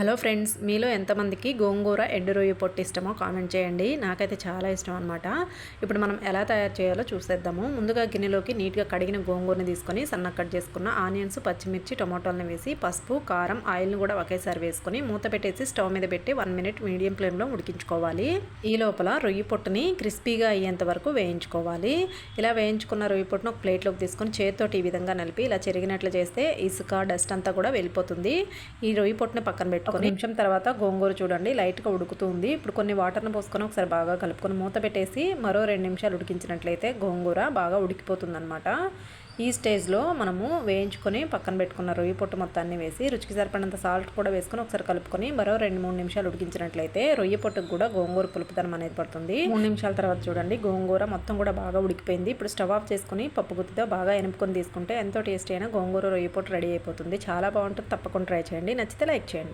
Hello friends మీలో ఎంతమందికి గోంగూర ఎండు రొయ్య పొట్టు ఇష్టమో కామెంట్ చేయండి. నాకైతే చాలా ఇష్టం అనమాట ఇప్పుడు మనం ఎలా తయారు చేయాలో చూసేద్దాము. ముందుగా గిన్నెలోకి నీట్గా కడిగిన గోంగూరని తీసుకొని సన్న కట్ చేసుకున్న ఆనియన్స్ పచ్చిమిర్చి టొమాటోలను వేసి పసుపు కారం ఆయిల్ని కూడా ఒకేసారి వేసుకొని మూత పెట్టేసి స్టవ్ మీద పెట్టి వన్ మినిట్ మీడియం ఫ్లేమ్లో ఉడికించుకోవాలి. ఈ లోపల రొయ్యి పొట్టుని క్రిస్పీగా అయ్యేంత వరకు వేయించుకోవాలి. ఇలా వేయించుకున్న రొయ్యి పొట్టును ఒక ప్లేట్లోకి తీసుకొని చేతితోటి ఈ విధంగా నలిపి ఇలా చెరిగినట్లు చేస్తే ఇసుక డస్ట్ అంతా కూడా వెళ్ళిపోతుంది. ఈ రొయ్యి పొట్టుని పక్కన పెట్టి. ఒక నిమిషం తర్వాత గోంగూర చూడండి లైట్గా ఉడుకుతుంది. ఇప్పుడు కొన్ని వాటర్ని పోసుకొని ఒకసారి బాగా కలుపుకొని మూత పెట్టేసి మరో రెండు నిమిషాలు ఉడికించినట్లయితే గోంగూర బాగా ఉడికిపోతుంది అనమాట ఈ స్టేజ్లో మనము వేయించుకొని పక్కన పెట్టుకున్న రొయ్యి పొట్టు మొత్తాన్ని వేసి రుచికి సరిపడినంత సాల్ట్ కూడా వేసుకొని ఒకసారి కలుపుకొని మరో రెండు మూడు నిమిషాలు ఉడికించినట్లయితే రొయ్యి పొట్టుకు కూడా గోంగూర పులుపుదనం అనేది పడుతుంది. మూడు నిమిషాల తర్వాత చూడండి గోంగూర మొత్తం కూడా బాగా ఉడికిపోయింది. ఇప్పుడు స్టవ్ ఆఫ్ చేసుకుని పప్పు గుత్తితో బాగా ఎనుపుకొని తీసుకుంటే ఎంతో టేస్టీ అయినా గోంగూర రొయ్యి పొట్టు రెడీ అయిపోతుంది. చాలా బాగుంటుంది తప్పకుండా ట్రై చేయండి. నచ్చితే లైక్ చేయండి.